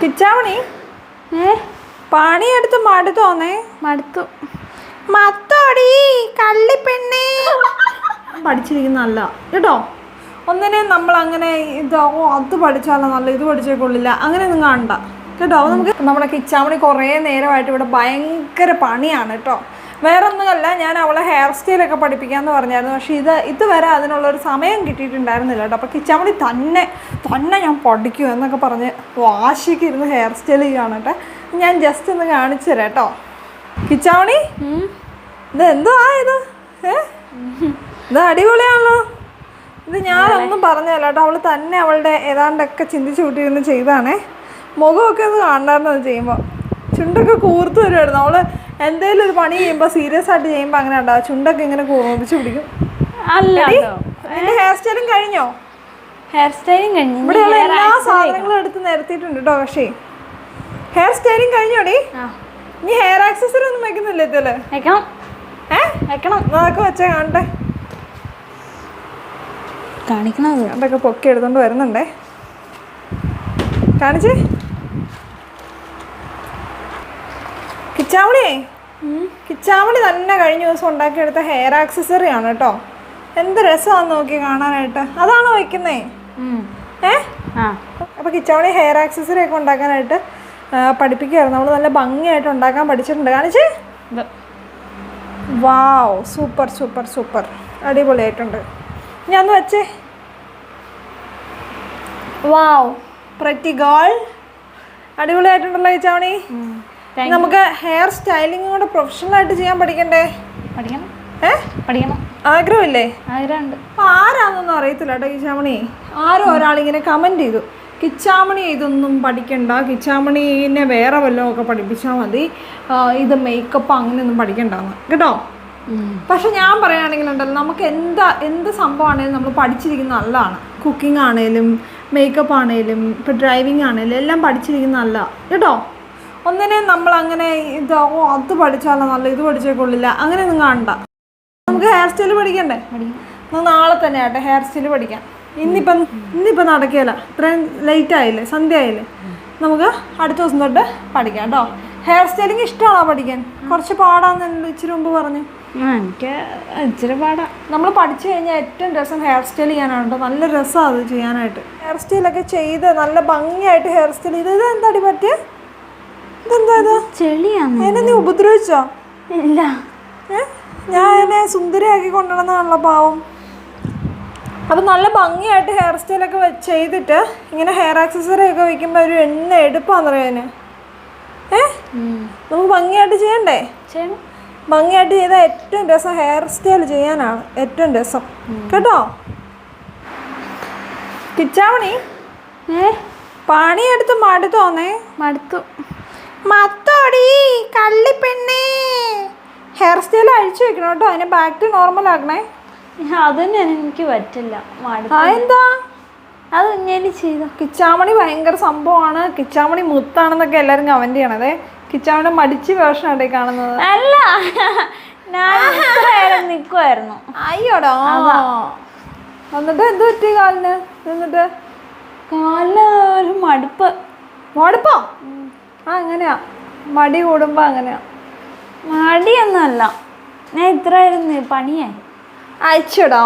കിച്ചാമണി ഏ? പണിയെടുത്ത് മടുത്തോന്നേ മടുത്തു. മത്തോടി കള്ളിപ്പെണ്ണേ പഠിച്ചിരിക്കുന്നല്ല കേട്ടോ? ഒന്നിനെ നമ്മൾ അങ്ങനെ ഇത് ഓ അത് പഠിച്ചാലോ നല്ല ഇത് പഠിച്ചേ കൊള്ളില്ല അങ്ങനെയൊന്നും കാണണ്ട. കേട്ടോ? നമുക്ക് നമ്മുടെ കിച്ചാമണി കുറേ നേരമായിട്ട് ഇവിടെ ഭയങ്കര പണിയാണ് കേട്ടോ? വേറെ ഒന്നുമല്ല ഞാൻ അവളെ ഹെയർ സ്റ്റൈലൊക്കെ പഠിപ്പിക്കാമെന്ന് പറഞ്ഞായിരുന്നു. പക്ഷേ ഇത് ഇതുവരെ അതിനുള്ളൊരു സമയം കിട്ടിയിട്ടുണ്ടായിരുന്നില്ല കേട്ടോ. അപ്പോൾ കിച്ചാമണി തന്നെ തന്നെ ഞാൻ പഠിക്കും എന്നൊക്കെ പറഞ്ഞ് വാശിക്ക് ഇരുന്ന് ഹെയർ സ്റ്റൈൽ ചെയ്യുകയാണ് കേട്ടോ ഞാൻ ജസ്റ്റ് ഒന്ന് കാണിച്ചു തരാം കേട്ടോ. കിച്ചാമണി? ഇത് എന്തുവാ ഇത്? ഏ? ഇത് അടിപൊളിയാണല്ലോ. ഇത് ഞാനൊന്നും പറഞ്ഞല്ല കേട്ടോ. അവൾ തന്നെ അവളുടെ ഏതാണ്ടൊക്കെ ചിന്തിച്ചു കൂട്ടിയിരുന്ന് ചെയ്താണേ മുഖമൊക്കെ ഒന്ന് കാണണമായിരുന്നു അത് ചെയ്യുമ്പോൾ ചുണ്ടൊക്കെ കൂർത്ത് വരുമായിരുന്നു അവൾ എന്തേലും ഒരു പണി ചെയ്യുമ്പോൾ സീരിയസ് ആയിട്ട് ചെയ്യുമ്പോൾ അങ്ങനെ ഉണ്ടാവും ചുണ്ടൊക്കെ ഇങ്ങനെ കൂർപ്പിച്ച് പിടിക്കും. അല്ല ഹെയർ സ്റ്റൈലും കഴിഞ്ഞോ? ഹെയർ സ്റ്റൈലും കഴിഞ്ഞു. ഇവിടെയുള്ള എല്ലാ സാധനങ്ങളും എടുത്ത് നിരത്തിയിട്ടുണ്ട് കേട്ടോ പക്ഷേ. ഹെയർ സ്റ്റൈലും കഴിഞ്ഞോടി നീ ഹെയർ ആക്സസറി ഒന്നും വെക്കുന്നില്ല ഇതിൽ വെക്കണം. ഏ? വെക്കണം. അതൊക്കെ വെച്ചേ കാണട്ടെ. കാണിക്കണത്. അതൊക്കെ പൊക്കി എടുത്തോണ്ട് വരുന്നുണ്ടേ. കാണിച്ചേ? കിച്ചാമണിയേ കിച്ചാവണി തന്നെ കഴിഞ്ഞ ദിവസം ഉണ്ടാക്കിയെടുത്ത ഹെയർ ആക്സസറി ആണ് കേട്ടോ. എന്ത് രസമാണെന്ന് നോക്കി കാണാനായിട്ട്. അതാണ് വയ്ക്കുന്നേ ഏ? അപ്പോൾ കിച്ചാമണി ഹെയർ ആക്സസറി ഒക്കെ ഉണ്ടാക്കാനായിട്ട് പഠിപ്പിക്കുകയായിരുന്നു നമ്മൾ നല്ല ഭംഗിയായിട്ട് ഉണ്ടാക്കാൻ പഠിച്ചിട്ടുണ്ട്. കാണിച്ചേ? വാവ്. Super super super. അടിപൊളിയായിട്ടുണ്ട്. ഞാൻ ഒന്ന് വെച്ചേ. വാവ്. പ്രറ്റി ഗേൾ അടിപൊളിയായിട്ടുണ്ടല്ലോ ഈ ചാവണി നമുക്ക് ഹെയർ സ്റ്റൈലിംഗ് കൂടെ പ്രൊഫഷണൽ ആയിട്ട് ചെയ്യാൻ പഠിക്കണ്ടേ? പഠിക്കണം. പഠിക്കണം. ആഗ്രഹമില്ലേ? ആഗ്രഹമുണ്ട്. അപ്പൊ ആരാന്നൊന്നും അറിയത്തില്ല കേട്ടോ കിച്ചാമണി. ആരോ ഒരാളിങ്ങനെ കമന്റ് ചെയ്തു. കിച്ചാമണി ഇതൊന്നും പഠിക്കണ്ട. കിച്ചാമണീനെ വേറെ വല്ലതും ഒക്കെ പഠിപ്പിച്ചാൽ മതി ഇത് മേക്കപ്പ് അങ്ങനെയൊന്നും പഠിക്കണ്ടെന്ന്. കേട്ടോ? പക്ഷെ ഞാൻ പറയുകയാണെങ്കിലുണ്ടല്ലോ നമുക്ക് എന്താ എന്ത് സംഭവമാണേലും നമ്മൾ പഠിച്ചിരിക്കുന്ന നല്ലതാണ്. കുക്കിംഗ് ആണേലും മേക്കപ്പ് ആണേലും ഇപ്പോൾ ഡ്രൈവിംഗ് ആണേലും എല്ലാം പഠിച്ചിരിക്കുന്ന നല്ല കേട്ടോ? ഒന്നിനെ നമ്മൾ അങ്ങനെ ഇത് ഓ അത് പഠിച്ചാലോ നല്ല ഇത് പഠിച്ചേ കൊള്ളില്ല അങ്ങനെ ഒന്നും കാണണ്ട. നമുക്ക് ഹെയർ സ്റ്റൈൽ പഠിക്കണ്ടേ? പഠിക്കണം നമുക്ക് നാളെ തന്നെ ആട്ടെ ഹെയർ സ്റ്റൈൽ പഠിക്കാം. ഇന്നിപ്പം ഇന്നിപ്പം നടക്കുകയില്ല ഇത്രയും ലേറ്റ് ആയില്ലേ സന്ധ്യ ആയില്ലേ. നമുക്ക് അടുത്ത ദിവസം തൊട്ട് പഠിക്കാം കേട്ടോ. ഹെയർ സ്റ്റൈലിംഗ് ഇഷ്ടമാണോ പഠിക്കാൻ? കുറച്ച് പാടാന്ന് ഇച്ചിരി മുമ്പ് പറഞ്ഞു. എനിക്ക് ഇച്ചിരി പാടാ. നമ്മൾ പഠിച്ചു കഴിഞ്ഞാൽ ഏറ്റവും രസം ഹെയർ സ്റ്റൈൽ ചെയ്യാനാണ് കേട്ടോ. നല്ല രസമാണ് അത് ചെയ്യാനായിട്ട്. ഹെയർ സ്റ്റൈലൊക്കെ ചെയ്ത് നല്ല ഭംഗിയായിട്ട് ഹെയർ സ്റ്റൈൽ ചെയ്ത്. ഇത് എന്താടി പറ്റിയ? ഇതെന്താ ഇത് ചെളിയാന്ന് എന്നെ നീ ഉപദ്രവിച്ചോ? ഇല്ല? ഞാൻ എന്നെ സുന്ദരിയാക്കി കൊണ്ടുവന്നാണല്ലോ പാവം. അപ്പം നല്ല ഭംഗിയായിട്ട് ഹെയർ സ്റ്റൈലൊക്കെ ചെയ്തിട്ട് ഇങ്ങനെ ഹെയർ ആക്സസറി ഒക്കെ വെക്കുമ്പോൾ ഒരു എണ്ണ എടുപ്പാന്നറിയാന് ഏ? നമുക്ക് ഭംഗിയായിട്ട് ചെയ്യണ്ടേ? ചെയ്യണം ഭംഗിയായിട്ട് ചെയ്താൽ ഏറ്റവും രസം ഹെയർ സ്റ്റൈൽ ചെയ്യാനാണ്. ഏറ്റവും രസം. കേട്ടോ? കിച്ചാമണി ഏ? പണിയെടുത്ത് മടുത്തോന്നേ മടുത്തു. മത്തോടി കള്ളിപ്പെണ്ണേ. ഹെയർ സ്റ്റൈൽ അഴിച്ചു വെക്കണം കേട്ടോ. അതിനെ ബാക്ക് ടു നോർമൽ ആക്കണേ. അതൊന്നും എനിക്ക് പറ്റില്ല. എന്താ? അത് ഞാൻ ചെയ്ത. കിച്ചാമണി ഭയങ്കര സംഭവമാണ്. കിച്ചാമണി മുത്താണെന്നൊക്കെ എല്ലാവരും കമന്റ് ചെയ്യണതേ. കിച്ചാമണി മടിച്ച് വേർഷൻ ആട്ടെ കാണുന്നത്? അല്ല. ഞാൻ നിൽക്കുമായിരുന്നു അയ്യോടാ. എന്നിട്ട് എന്ത് പറ്റി കാലിന്? എന്നിട്ട്? കാലിന് ഒരു മടുപ്പ്. മടുപ്പോ? ആ അങ്ങനെയാ. മടി കൂടുമ്പോ അങ്ങനെയാ. മടിയൊന്നുമല്ല. ഞാൻ ഇത്രയായിരുന്നു പണിയായി അയച്ചിടോ.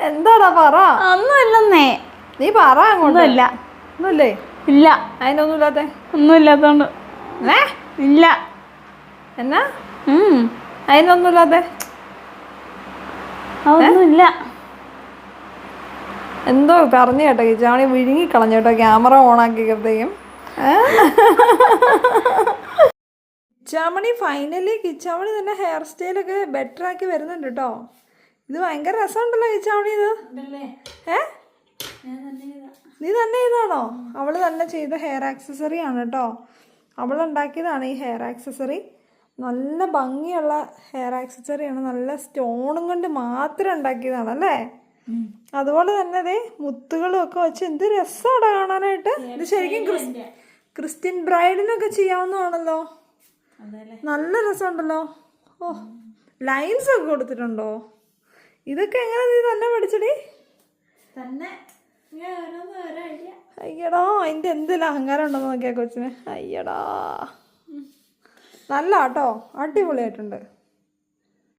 എന്താടാ പറ? ഒന്നുമില്ലെന്നേ. നീ പറ അങ്ങോട്ട്. ഒന്നുമില്ല. ഇല്ല. അതിനൊന്നുമില്ലാത്തെ? ഒന്നുമില്ലാത്തോണ്ട്. ഏ? ഇല്ല. എന്നാ? ഉം. ഒന്നുമില്ല എന്തോ പറഞ്ഞു കേട്ടോ കിച്ചാമണി വിഴുങ്ങി കളഞ്ഞു കേട്ടോ ക്യാമറ ഓൺ ആക്കിയപ്പോഴത്തേക്കും കിച്ചാമണി ഫൈനലി കിച്ചാമണി തന്നെ ഹെയർ സ്റ്റൈലൊക്കെ ബെറ്റർ ആക്കി വരുന്നുണ്ട് കേട്ടോ. ഇത് ഭയങ്കര രസമുണ്ടല്ലോ കിച്ചാമണി ഇത്. ഏ? നീ തന്നെ ചെയ്താണോ? അവൾ തന്നെ ചെയ്ത ഹെയർ ആക്സസറി ആണ് കേട്ടോ. അവൾ ഉണ്ടാക്കിയതാണ് ഈ ഹെയർ ആക്സസറി നല്ല ഭംഗിയുള്ള ഹെയർ ആക്സസറിയാണ് നല്ല സ്റ്റോണും കൊണ്ട് മാത്രം ഉണ്ടാക്കിയതാണ് അല്ലേ? അതുപോലെ തന്നെ ദേ മുത്തുകളും ഒക്കെ വെച്ച് എന്ത് രസമാണ് കാണാനായിട്ട്. ഇത് ശരിക്കും ക്രിസ് ക്രിസ്ത്യൻ ബ്രൈഡിനൊക്കെ ചെയ്യാവുന്നതാണല്ലോ. നല്ല രസമുണ്ടല്ലോ. ഓ ലൈൻസ് ഒക്കെ കൊടുത്തിട്ടുണ്ടോ? ഇതൊക്കെ എങ്ങനെ നീ തന്നെ പഠിച്ചടി? തന്നെ. അയ്യടാ അതിന്റെ എന്തെല്ലാം അഹങ്കാരം ഉണ്ടെന്ന് നോക്കിയാ കൊച്ചിന്. അയ്യടാ. നല്ല കേട്ടോ അടിപൊളിയായിട്ടുണ്ട്.